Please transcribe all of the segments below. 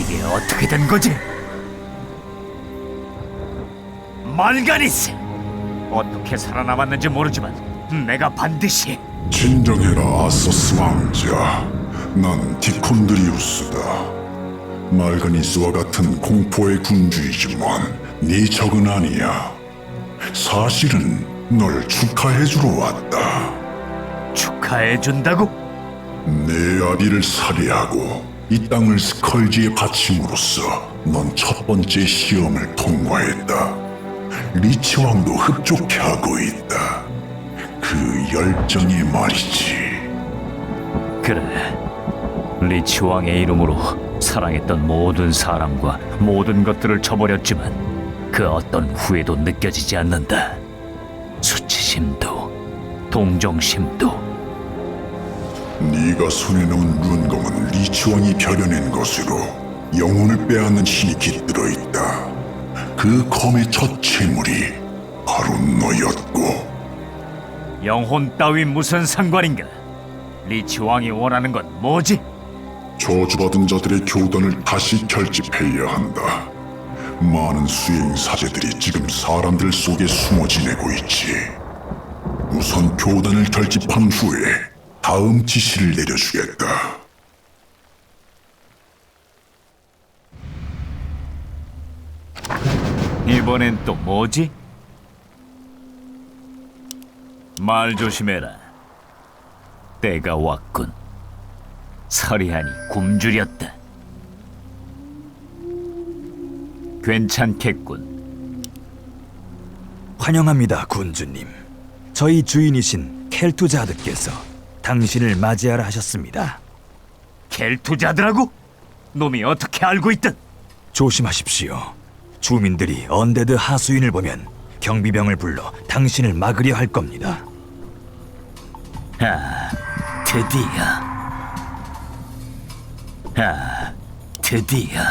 이게 어떻게 된 거지? 말가니스! 어떻게 살아남았는지 모르지만 내가 반드시 진정해라 아서스 왕자 난 디콘드리우스다 말가니스와 같은 공포의 군주이지만 네 적은 아니야 사실은 널 축하해주러 왔다 축하해준다고? 내 아비를 살해하고 이 땅을 스컬지에 바침으로써 넌 첫 번째 시험을 통과했다. 리치 왕도 흡족해 하고 있다. 그 열정이 말이지. 그래. 리치 왕의 이름으로 사랑했던 모든 사람과 모든 것들을 저버렸지만 그 어떤 후회도 느껴지지 않는다. 수치심도 동정심도 네가 손에 넣은 룬검은 리치왕이 벼려낸 것으로 영혼을 빼앗는 힘이 깃들어 있다. 그 검의 첫 재물이 바로 너였고 영혼 따위 무슨 상관인가 리치 왕이 원하는 건 뭐지? 저주받은 자들의 교단을 다시 결집해야 한다. 많은 수행 사제들이 지금 사람들 속에 숨어 지내고 있지. 우선 교단을 결집한 후에 다음 지시를 내려주겠다. 이번엔 또 뭐지? 말 조심해라. 때가 왔군. 서리하니 굶주렸다. 괜찮겠군. 환영합니다, 군주님. 저희 주인이신 켈투자드께서 당신을 맞이하라 하셨습니다. 켈투자들하고? 놈이 어떻게 알고 있든? 조심하십시오. 주민들이 언데드 하수인을 보면 경비병을 불러 당신을 막으려 할 겁니다. 아, 드디어. 아, 드디어.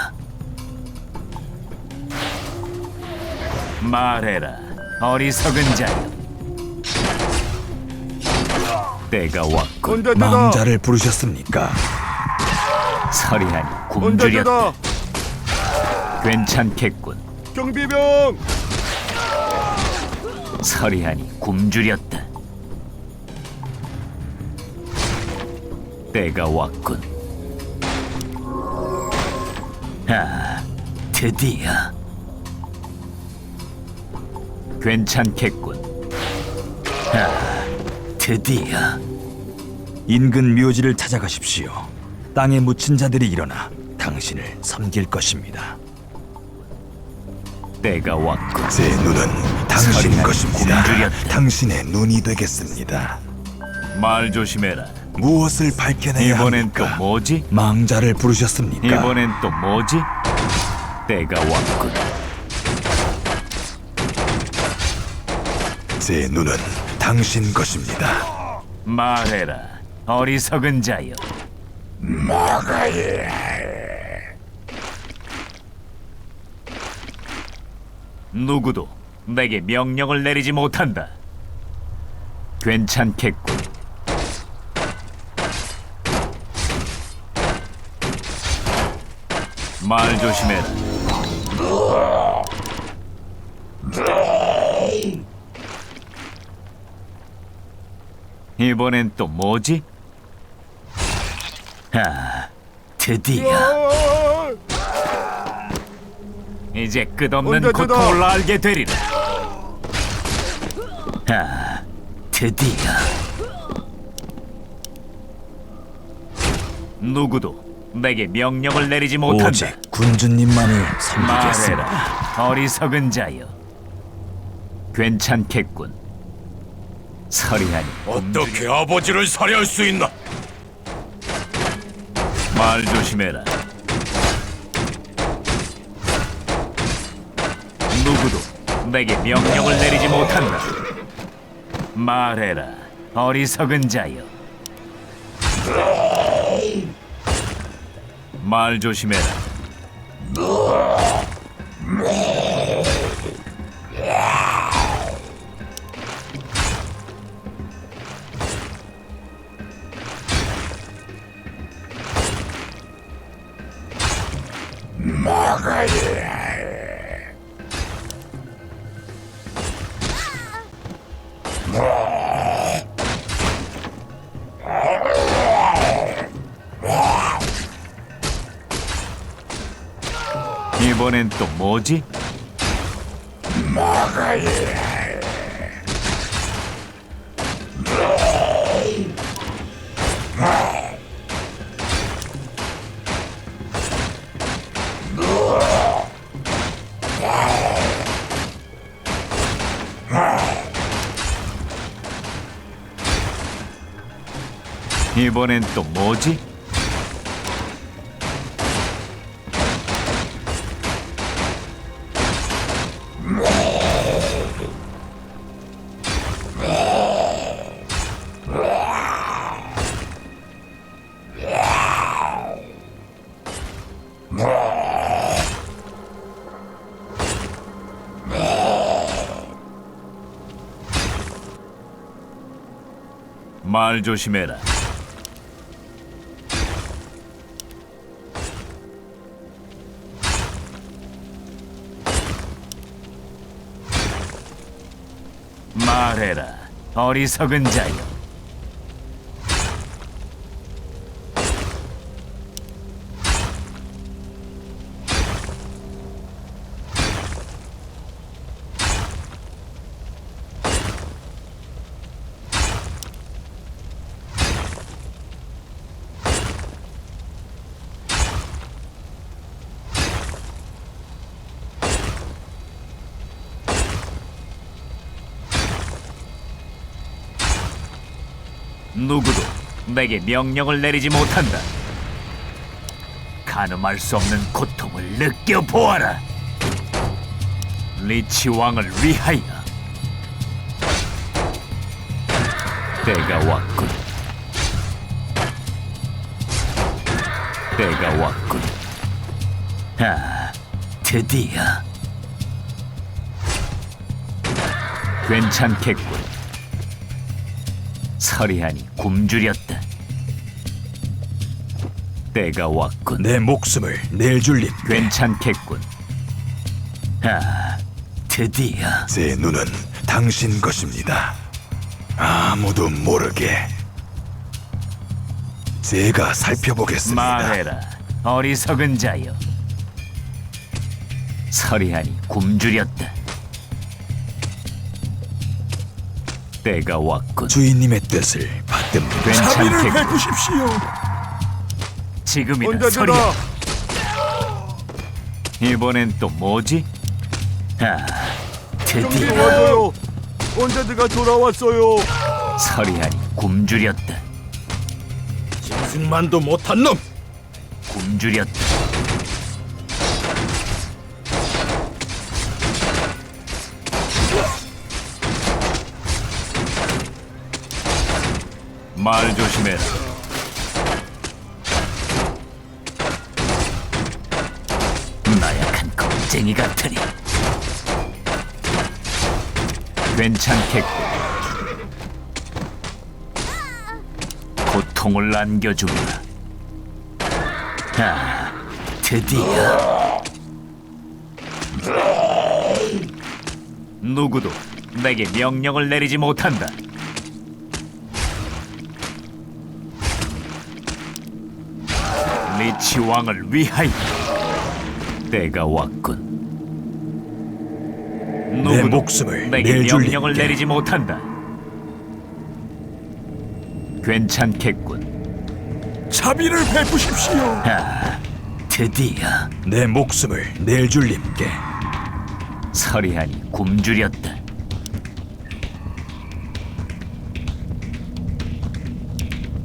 말해라, 어리석은 자여. 때가 왔군. 망자를 부르셨습니까? 서리하니 굶주렸다. 괜찮겠군. 경비병! 서리하니 굶주렸다. 때가 왔군. 아, 드디어. 괜찮겠군. 아, 드디어. 인근 묘지를 찾아가십시오. 땅에 묻힌 자들이 일어나 당신을 섬길 것입니다. 때가 왔군. 제 눈은 당신 것입니다. 당신의 눈이 되겠습니다. 말 조심해라. 무엇을 밝혀내야 이번엔 합니까? 또 뭐지? 망자를 부르셨습니까? 이번엔 또 뭐지? 때가 왔군. 제 눈은 당신 것입니다. 말해라, 어리석은 자여. 누구도 내게 명령을 내리지 못한다. 괜찮겠군. 말 조심해라. 이번엔 또 뭐지? 아, 드디어 이제 끝없는 언제? 고통을 알게 되리라. 아, 드디어 누구도 내게 명령을 내리지 못한다. 오직 군주님만을 섬기겠습니다. 말해라, 어리석은 자여. 괜찮겠군. 서리하니 어떻게 아버지를 살해할 수 있나? 말 조심해라. 누구도 내게 명령을 내리지 못한다. 말해라, 어리석은 자여. 말 조심해라. 이번엔 또 뭐지? 이번엔 또 뭐지? 말 조심해라. 말해라, 어리석은 자여. 누구도 내게 명령을 내리지 못한다. 가늠할 수 없는 고통을 느껴보아라. 리치 왕을 위하여. 때가 왔군. 때가 왔군. 아, 드디어. 괜찮겠군. 서리하니 굶주렸다. 때가 왔군. 내 목숨을 낼 줄님 괜찮겠군. 아, 드디어 제 눈은 당신 것입니다. 아무도 모르게 제가 살펴보겠습니다. 말해라, 어리석은 자여. 서리하니 굶주렸다. 때가 왔군. 주인님의 뜻을 받듭니다. 괜찮겠군. 베푸십시오. 지금이다, 서리야. 이번엔 또 뭐지? 아, 드디어 왔어요. 언제드가 돌아왔어요. 서리하니 굶주렸다. 승만도 못한 놈. 굶주렸다. 말 조심해라. 나약한 겁쟁이 같으니. 괜찮겠고. 고통을 안겨주마. 아, 드디어 누구도 내게 명령을 내리지 못한다. 리치 왕을 위하여 때가 왔군. 누구도 목숨을 내게. 명령을 내리지 못한다. 괜찮겠군. 자비를 베푸십시오. 아, 드디어 내 목숨을 낼 줄님께 서리하니 굶주렸다.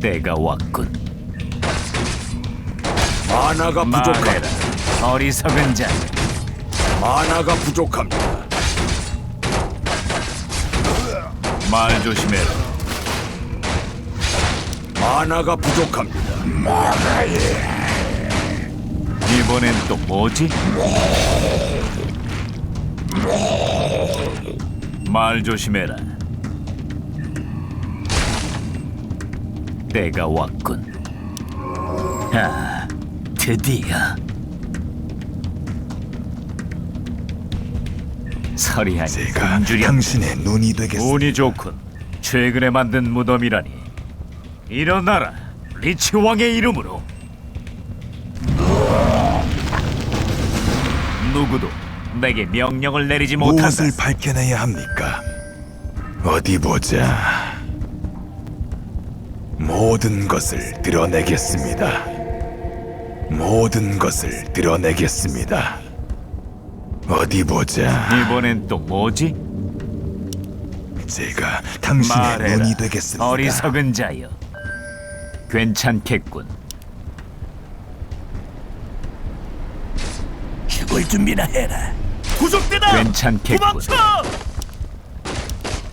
때가 왔군. 만화가 말해라, 어리석은 자. 만화가 부족합니다. 말 조심해라. 만화가 부족합니다. 이번엔 또 뭐지? 말 조심해라. 때가 왔군. 아, 드디어 서리한 내가 당신의 눈이 되겠어. 운이 좋군 최근에 만든 무덤이라니 일어나라 리치 왕의 이름으로 누구도 내게 명령을 내리지 못한다 무엇을 밝혀내야 합니까? 어디 보자. 모든 것을 드러내겠습니다. 모든 것을 드러내겠습니다. 어디 보자. 이번엔 또 뭐지? 제가 당신의 말해라. 눈이 되겠습니다. 어리석은 자여. 괜찮겠군. 죽을 준비나 해라. 구속되다. 괜찮겠군.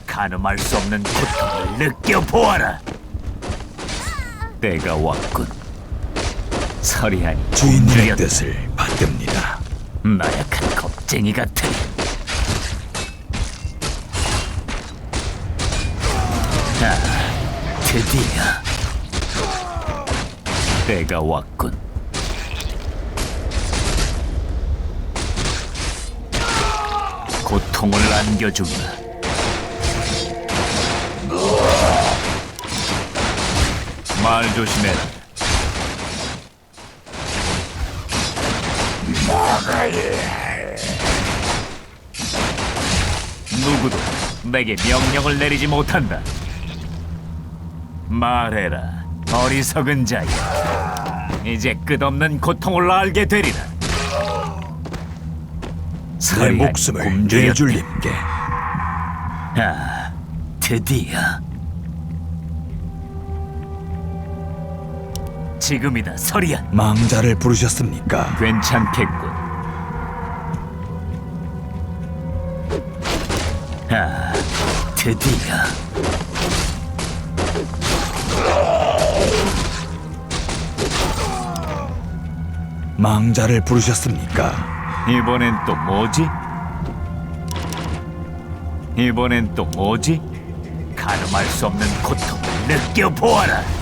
가늠할 수 없는 고통을 느껴보아라. 때가 왔군. 서리하니 주인님의 굶주렸다. 뜻을 받듭니다. 나약한 겁쟁이 같으니. 아, 드디어 때가 왔군. 고통을 안겨주마. 말 조심해라. 누구도 내게 명령을 내리지 못한다. 말해라, 어리석은 자여. 이제 끝없는 고통을 알게 되리라. 내 목숨을 굶주렸다. 내줄님께 아, 드디어. 지금이다, 서리야. 망자를 부르셨습니까? 괜찮겠군. 드디어. 망자를 부르셨습니까? 이번엔 또 뭐지? 이번엔 또 뭐지? 가늠할 수 없는 고통을 느껴보아라.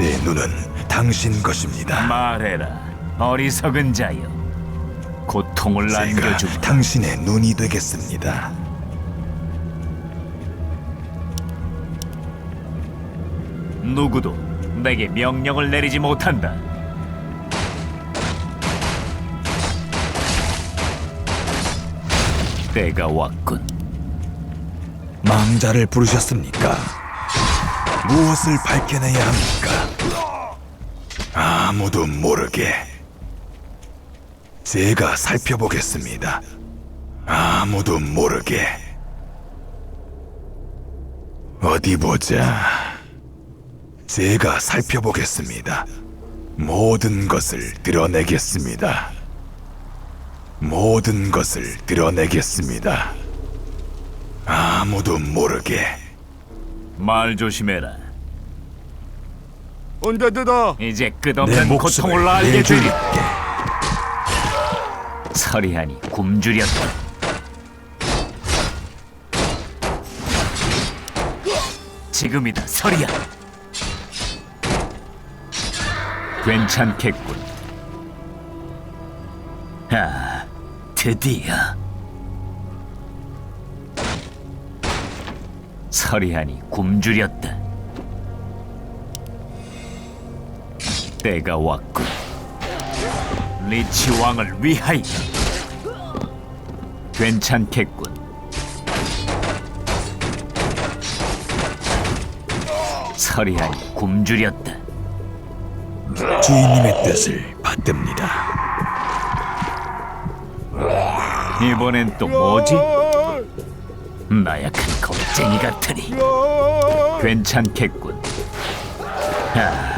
제 눈은 당신 것입니다. 말해라, 어리석은 자여. 고통을 제가 안겨주마. 당신의 눈이 되겠습니다. 누구도 내게 명령을 내리지 못한다. 때가 왔군. 망자를 부르셨습니까? 무엇을 밝혀내야 합니까? 아무도 모르게 제가 살펴보겠습니다. 아무도 모르게 어디 보자. 제가 살펴보겠습니다. 모든 것을 드러내겠습니다. 모든 것을 드러내겠습니다. 아무도 모르게 말 조심해라. 언제드다. 이제 내 끝없는 고통을 알게 되리. 내줄게. 서리하니 굶주렸다. 지금이다, 서리야. 괜찮겠군. 아, 드디어. 서리하니 굶주렸다. 때가 왔군. 리치 왕을 위하여. 괜찮겠군. 서리하니 굶주렸다. 주인님의 뜻을 받듭니다. 이번엔 또 뭐지? 나약한 겁쟁이 같으니 괜찮겠군. 아,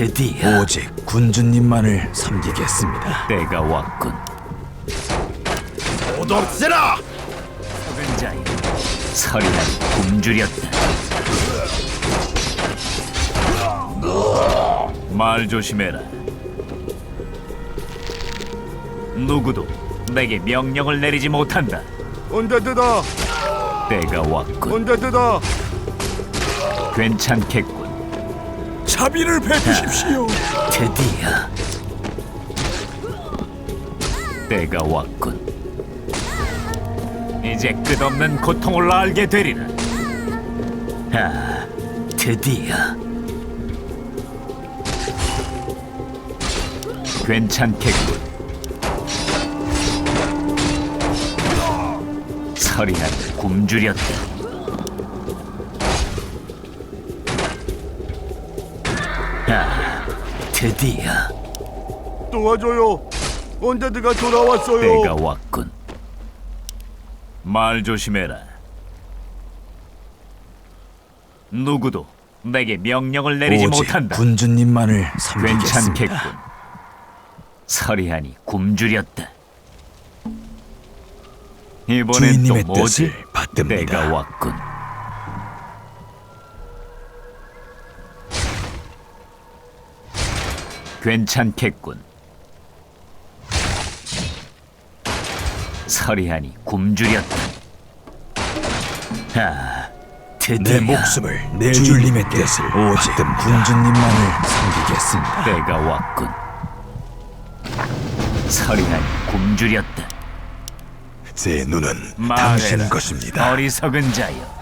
드디어 오직 군주님만을 섬기겠습니다. 때가 왔군. 오도세라. 적은 자여, 서리하니 굶주렸다. 말 조심해라. 누구도 내게 명령을 내리지 못한다. 언데드다. 때가 왔군. 언데드다. 괜찮겠군. 자비를 베푸십시오. 드디어 때가 왔군. 이제 끝없는 고통을 알게 되리라. 아, 드디어 괜찮겠군. 서리한 굶주렸다. 드디어. 도와줘요. 언데드가 돌아왔어요. 때가 왔군. 말 조심해라. 누구도 내게 명령을 내리지 오직 못한다. 군주님만을 섬기겠습니다. 괜찮겠군. 서리하니 굶주렸다. 이번엔 또 주인님의 뭐지? 뜻을 받듭니다. 때가 왔군. 괜찮겠군. 서리하니 굶주렸다. 아, 드디어 내 목숨을 내 주님의 뜻을 오직 군주님만을 섬기겠습니다. 때가 왔군. 서리하니 굶주렸다. 제 눈은 말해라. 당신 것입니다. 어리석은 자여.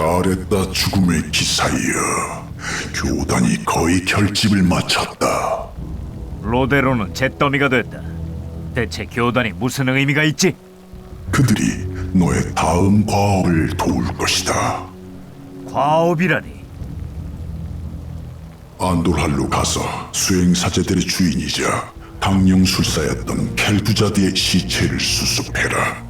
잘했다 죽음의 기사이여 교단이 거의 결집을 마쳤다 로데로는 잿더미가 됐다. 대체 교단이 무슨 의미가 있지? 그들이 너의 다음 과업을 도울 것이다 과업이라니. 안돌할로 가서 수행사제들의 주인이자 강령술사였던 켈부자드의 시체를 수습해라